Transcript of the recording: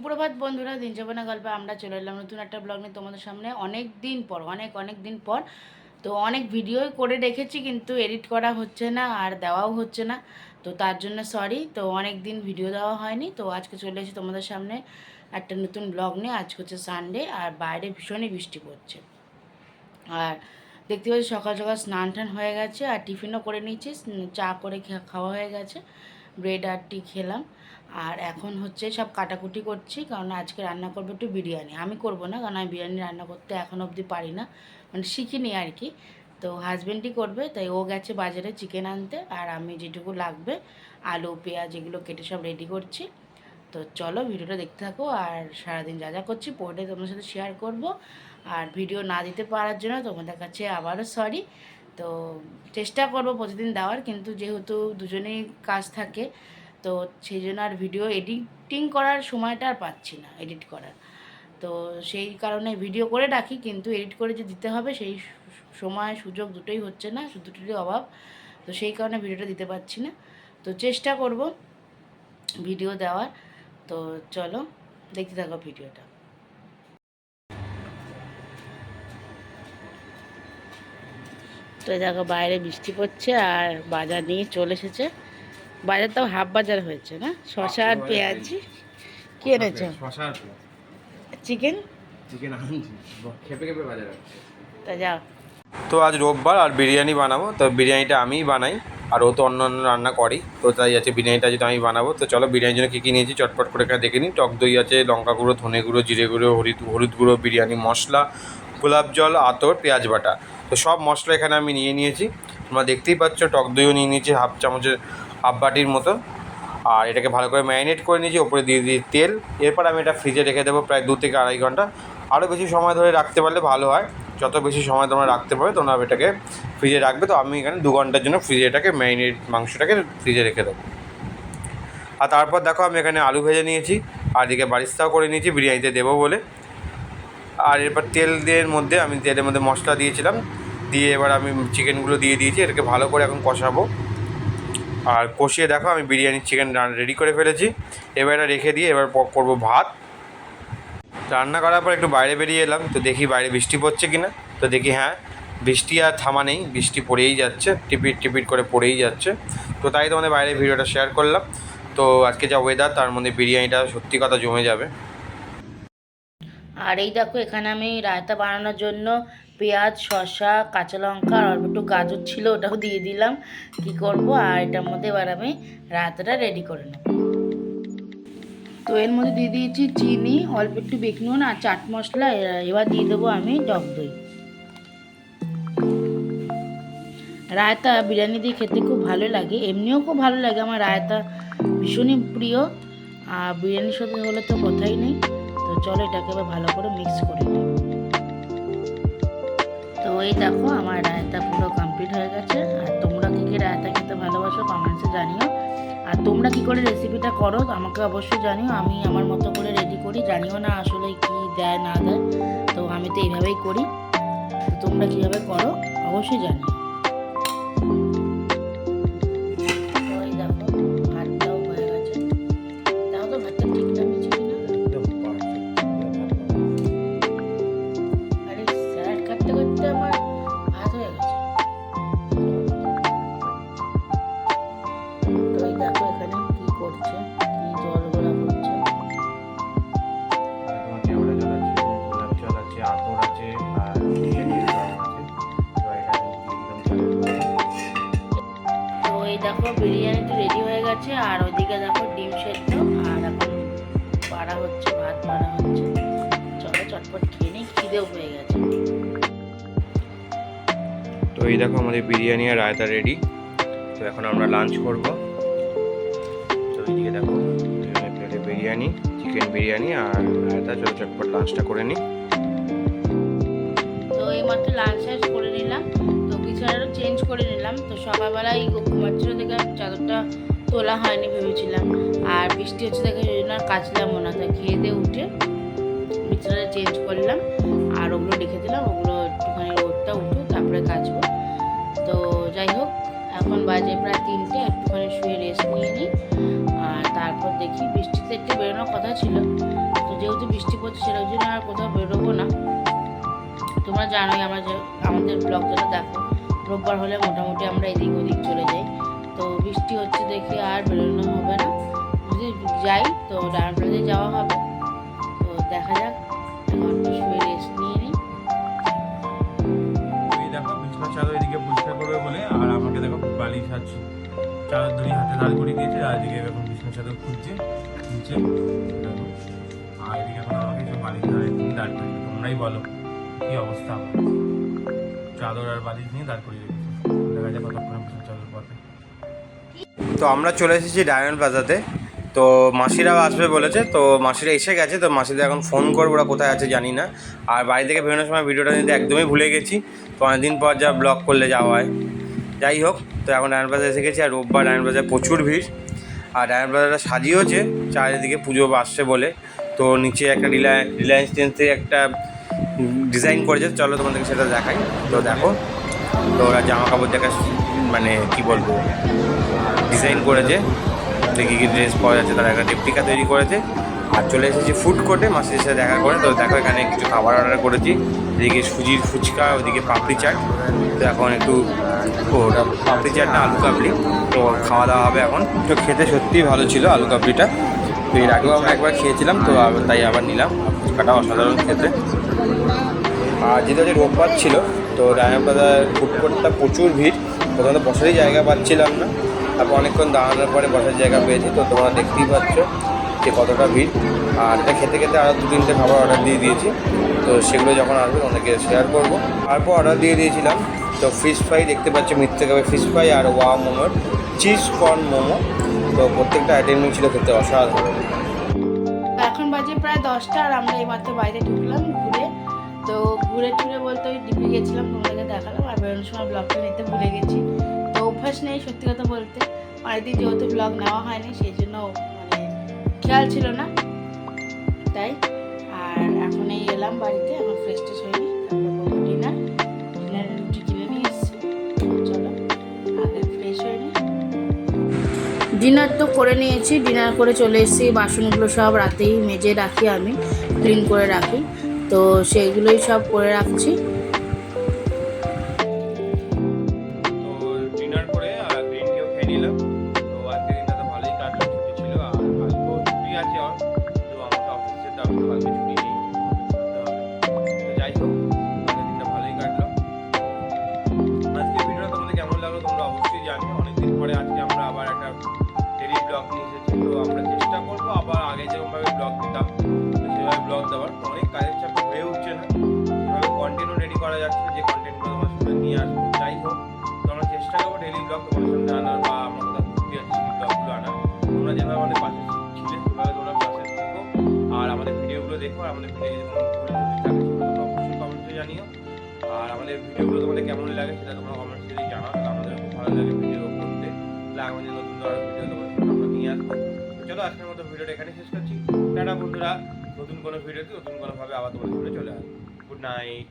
সুপ্রভাত বন্ধুরা, দিন যাপনা গল্পে আমরা চলে এলাম নতুন একটা ব্লগ নিয়ে তোমাদের সামনে। অনেক দিন পর, অনেক অনেক দিন পর। তো অনেক ভিডিও করে রেখেছি, কিন্তু এডিট করা হচ্ছে না আর দেওয়াও হচ্ছে না। তো তার জন্য সরি তো অনেক দিন ভিডিও দেওয়া হয়নি। তো আজকে চলে এসেছি তোমাদের সামনে একটা নতুন ব্লগ নিয়ে। আজকে হচ্ছে সানডে আর বাইরে ভীষণই বৃষ্টি পড়ছে। আর দেখতে পাচ্ছি সকাল সকাল স্নান টান হয়ে গেছে, আর টিফিনও করে নিয়েছি, চা করে খাওয়া হয়ে গেছে। ব্রেড আর টি খেলাম। আর এখন হচ্ছে সব কাটাকুটি করছি, কারণ আজকে রান্না করব একটু বিরিয়ানি। আমি করব না, কারণ আমি বিরিয়ানি রান্না করতে এখন অবধি পারি না। মানে শিখিনি আর কি। তো হাজব্যান্ডই করবে, তাই ও গেছে বাজারে চিকেন আনতে, আর আমি যেটুকু লাগবে, আলু, পেঁয়াজ এগুলো কেটে সব রেডি করছি। তো চলো ভিডিওটা দেখতে থাকো, আর সারাদিন যা যা করছি পরে তোমাদের সাথে শেয়ার করব। আর ভিডিও না দিতে পারার জন্য তোমাদের কাছে আবারও সরি তো চেষ্টা করব প্রতিদিন দেওয়ার, কিন্তু যেহেতু দুজনেই কাজ থাকে, তো সেই জন্য আর ভিডিও এডিটিং করার সময়টা আর পাচ্ছি না এডিট করার। তো সেই কারণে ভিডিও করে রাখি, কিন্তু এডিট করে যে দিতে হবে, সেই সময়, সুযোগ দুটোই হচ্ছে না দুটোরই অভাব। তো সেই কারণে ভিডিওটা দিতে পারছি না। তো চেষ্টা করব ভিডিও দেওয়ার। তো চলো, দেখতে থাকো ভিডিওটা তো দেখো বাইরে বৃষ্টি পড়ছে আর বাজার নিয়ে চলে এসেছে। বাজার তো হাফ বাজার হয়েছে না? শশা আর পেঁয়াজ। কি এনেছো? চিকেন? চিকেন খেপে খেপে বাজার তা যাও। তো আজ রোববার আর বিরিয়ানি বানাবো। তো বিরিয়ানিটা আমিই বানাই আর ও তো অন্য অন্য রান্না করি তো তাই আছে বিরিয়ানিটা যেটা আমি বানাবো। তো চলো বিরিয়ানির জন্য কী কী নিয়েছি চটপট করে এখানে দেখে নিই। টক দই আছে লঙ্কা গুঁড়ো ধনে গুঁড়ো জিরে গুঁড়ো হলুদ হলুদ গুঁড়ো বিরিয়ানি মশলা গোলাপ জল আতর পেঁয়াজ বাটা। তো সব মশলা এখানে আমি নিয়ে নিয়েছি। তোমরা দেখতেই পাচ্ছ, টক দইও নিয়ে নিয়েছি, হাফ চামচের হাফ বাটির মতো। আর এটাকে ভালো করে ম্যারিনেট করে নিয়েছি, ওপরে দিয়ে দিয়ে তেল। এরপর আমি এটা ফ্রিজে রেখে দেবো প্রায় দু থেকে আড়াই ঘণ্টা। আরও বেশি সময় ধরে রাখতে পারলে ভালো হয়। যত বেশি সময় তোমরা রাখতে পারবে, তোমরা এটাকে ফ্রিজে রাখবে। তো আমি এখানে দু ঘণ্টার জন্য ফ্রিজে এটাকে ম্যারিনেট মাংসটাকে ফ্রিজে রেখে দেবো। আর তারপর দেখো, আমি এখানে আলু ভেজে নিয়েছি। আর এদিকে বারিস্তাও করে নিয়েছি, বিরিয়ানিতে দেবো বলে। আর এরপর তেল দিয়ে মধ্যে, আমি তেলের মধ্যে মশলা দিয়েছিলাম। দিয়ে এবার আমি চিকেনগুলো দিয়ে দিয়েছি, এটাকে ভালো করে এখন কষাবো। আর কষিয়ে দেখো, আমি বিরিয়ানির চিকেন রেডি করে ফেলেছি। এবার এটা রেখে দিয়ে এবার করব ভাত। রান্না করার পর একটু বাইরে বেরিয়ে এলাম, তো দেখি বাইরে বৃষ্টি পড়ছে কি না তো দেখি হ্যাঁ বৃষ্টি আর থামা নেই, বৃষ্টি পড়েই যাচ্ছে, টিপিট টিপিট করে পড়েই যাচ্ছে। তো তাই তোমাদের বাইরে ভিডিওটা শেয়ার করলাম। তো আজকে যা ওয়েদার তার মধ্যে বিরিয়ানিটা সত্যি কথা জমে যাবে। আর এই দেখো, এখানে আমি রায়তা বানানোর জন্য পেঁয়াজ, শসা, কাঁচা লঙ্কা আর অল্প একটু গাজর ছিল, ওটাও দিয়ে দিলাম। কি করব? আর এটার মধ্যে এবার আমি রায়তাটা রেডি করে নেব। তো এর মধ্যে দিয়ে দিয়েছি চিনি, অল্প একটু বেকিং নুন আর চাট মশলা। এবার দিয়ে দেবো আমি টক দই। রায়তা বিরিয়ানি দিয়ে খেতে খুব ভালো লাগে। এমনিও খুব ভালো লাগে, আমার রায়তা ভীষণই প্রিয়। আর বিরিয়ানির সাথে হলে তো কথাই নেই। তো চলো এটাকে এবার ভালো করে মিক্স করে নিই। তো এই দেখো, আমার রায়তা পুরো কমপ্লিট হয়ে গেছে। আর তোমরা কী কী রায়তা খেতে ভালোবাসো কমেন্টসে জানিও। আর তোমরা কি করে রেসিপিটা করো, আমাকে অবশ্যই জানিও। আমি আমার মতো করে রেডি করি, জানিও না আসলে কি দেয়, না দেয়। তো আমি তো এইভাবেই করি। তোমরা কীভাবে করো, অবশ্যই জানিও। দেখো বিরিয়ানিটা রেডি হয়ে গেছে আর ওইদিকে দেখো ডিম সেদ্ধ আর এখন বাড়া হচ্ছে ভাত বাড়া হচ্ছে। চলো চটপট খেয়ে নিই খিদেও হয়ে গেছে। তো এই দেখো আমাদের বিরিয়ানি আর রায়তা রেডি তো এখন আমরা লাঞ্চ করব। তো এইদিকে দেখো প্লেটে বিরিয়ানি চিকেন বিরিয়ানি আর রায়তা। চলো চটপট লাঞ্চটা করে নিই। তো এই মাত্র লাঞ্চ করে নিলাম। তো সকালবেলা এই ঘুমাচ্ছিল দেখে চাদরটা তোলা হয়নি ভেবেছিলাম। আর বৃষ্টি হচ্ছে দেখে সেই জন্য আর কাচলামও না। তাই খেয়ে দিয়ে উঠে বিছানাটা চেঞ্জ করলাম। আর ওগুলো রেখে দিলাম। ওগুলো একটুখানি রোদটা উঠুক, তারপরে কাচবো। তো যাই হোক, এখন বাজে প্রায় তিনটে। একটুখানি শুয়ে রেস্ট নিয়ে নিই। আর তারপর দেখি বৃষ্টিতে একটু বেরোনোর কথা ছিল। তো যেহেতু বৃষ্টি পড়ছে সেটার জন্য আর কোথাও বেরোবো না। তোমরা জানোই, আমরা যে আমাদের ব্লগ যেটা দেখো। রোববার হলে মোটামুটি আমরা এদিক ওদিক চলে যাই। তো বৃষ্টি হচ্ছে দেখে আর বেরোনো হবে না। যদি যাই, তো প্লাজে যাওয়া হবে। তো দেখা যাক, এখন শুয়ে রেস্ট নিয়ে নিই। দেখো এদিকে বলে, আর আমাকে দেখো হাতে দিয়েছে খুঁজছে তোমরাই বলো, কি অবস্থা? চাদর আর নিয়ে দাঁড় করিয়ে তো আমরা চলে এসেছি ডায়মন্ড প্লাজাতে। তো মাসিরাও আসবে বলেছে, তো মাসিরা এসে গেছে, তো মাসিদের এখন ফোন করব ওরা কোথায় আছে জানি না। আর বাড়ি থেকে বেরোনোর সময় ভিডিওটা নিতে একদমই ভুলে গেছি। তো অনেকদিন পর যা ব্লগ করলে যাওয়া হয়। যাই হোক, তো এখন ডায়মন্ড প্লাজা এসে গেছি, আর রোববার ডায়মন্ড প্লাজায় প্রচুর ভিড়। আর ডায়মন্ড প্লাজাটা সাজিয়েওছে, চারিদিকে পুজো আসছে বলে। তো নিচে একটা রিলায়েন্স রিলায়েন্স ট্রেন্সে একটা ডিজাইন করেছে, চলো তোমাদেরকে সেটা দেখাই। তো দেখো, তো ওরা জামা কাপড় দেখা মানে কি বলব ডিজাইন করেছে দেখি কি ড্রেস পাওয়া যাচ্ছে, তারা একটা রেপ্লিকা তৈরি করেছে। আর চলে এসেছি ফুড কোর্টে মাসির সাথে দেখা করে, তো দেখো এখানে কিছু খাবার অর্ডার করেছি। এদিকে সুজির ফুচকা, ওদিকে পাপড়ি চাট। তো এখন একটু ওটা পাপড়ি চাট না, আলু কাবলি। তো খাওয়া দাওয়া হবে এখন। তো খেতে সত্যিই ভালো ছিল আলু কাবলিটা। তো এর আগেও আমরা একবার খেয়েছিলাম, তো তাই আবার নিলাম। ফুচকাটা অসাধারণ খেতে। আর যেহেতু আজকে রোববার ছিল, তো ডায়না প্লাজার ফুড প্রচুর ভিড়। প্রথমত বসারই জায়গা পাচ্ছিলাম না। তারপর অনেকক্ষণ দাঁড়ানোর পরে বসার জায়গা পেয়েছি, তো তোমরা দেখতেই পাচ্ছ যে কতটা ভিড়। আর এটা খেতে খেতে আরও দু তিনটে খাবার অর্ডার দিয়ে দিয়েছি। তো সেগুলো যখন আসবে ওনাকে শেয়ার করব। তারপর অর্ডার দিয়ে দিয়েছিলাম, তো ফিশ ফ্রাই দেখতে পাচ্ছ মিথ্যে খাবে ফিশ ফ্রাই আর ওয়া মোমোর চিজ কর্ন মোমো তো প্রত্যেকটা আইটেমই ছিল খেতে অসাধারণ। এখন বাজে প্রায় দশটা আর আমরা এইমাত্র বাইরে ঢুকলাম, ঘুরে তো ঘুরে টুরে বলতে ওই ডিপে গেছিলাম, তোমাদেরকে দেখালাম, আর বেরোনোর সময় ব্লগটা নিতে ভুলে গেছি। তো অভ্যাস নেই সত্যি কথা বলতে। অনেকদিন যেহেতু ব্লগ নেওয়া হয়নি, সেই জন্য মানে খেয়াল ছিল না। তাই, আর এখন এই এলাম বাড়িতে আমার ফ্রেশ ট্রেশ হয়নি ডিনার ডিনারে রুটি কিনে নিয়ে এসেছি চলো, আগে ফ্রেশ হয়নি ডিনার তো করে নিয়েছি ডিনার করে চলে এসেছি, বাসনগুলো সব রাতেই মেজে রাখি আমি ক্লিন করে রাখি। তো সেইগুলোই সব করে রাখছি। করা যাচ্ছে যে কন্টেন্টগুলো তোমার সামনে নিয়ে আসব। যাই হোক, তো আমরা চেষ্টা করব ডেলি ব্লগ তোমার সামনে আনার বা আমরা কোথাও ঘুরতে যাচ্ছি, সেই ব্লগগুলো আনার। তোমরা যেভাবে আমাদের পাশে ছিলে, সেভাবে তোমরা পাশে থাকো। আর আমাদের ভিডিওগুলো দেখো, আর আমাদের ভিডিও যদি কোনো থাকে, সেগুলো অবশ্যই কমেন্টে জানিও। আর আমাদের ভিডিওগুলো তোমাদের কেমন লাগে, সেটা তোমরা কমেন্টে যদি জানাও, তাহলে আমাদের খুব ভালো লাগে ভিডিও করতে। তাহলে আমাদের নতুন ধরনের ভিডিও তোমাদের সামনে আমরা নিয়ে আসব। চলো, আজকের মতো ভিডিওটা এখানে শেষ করছি। টাটা বন্ধুরা, নতুন কোনো ভিডিওতে নতুন কোনোভাবে আবার তোমাদের সামনে চলে আসব। Good night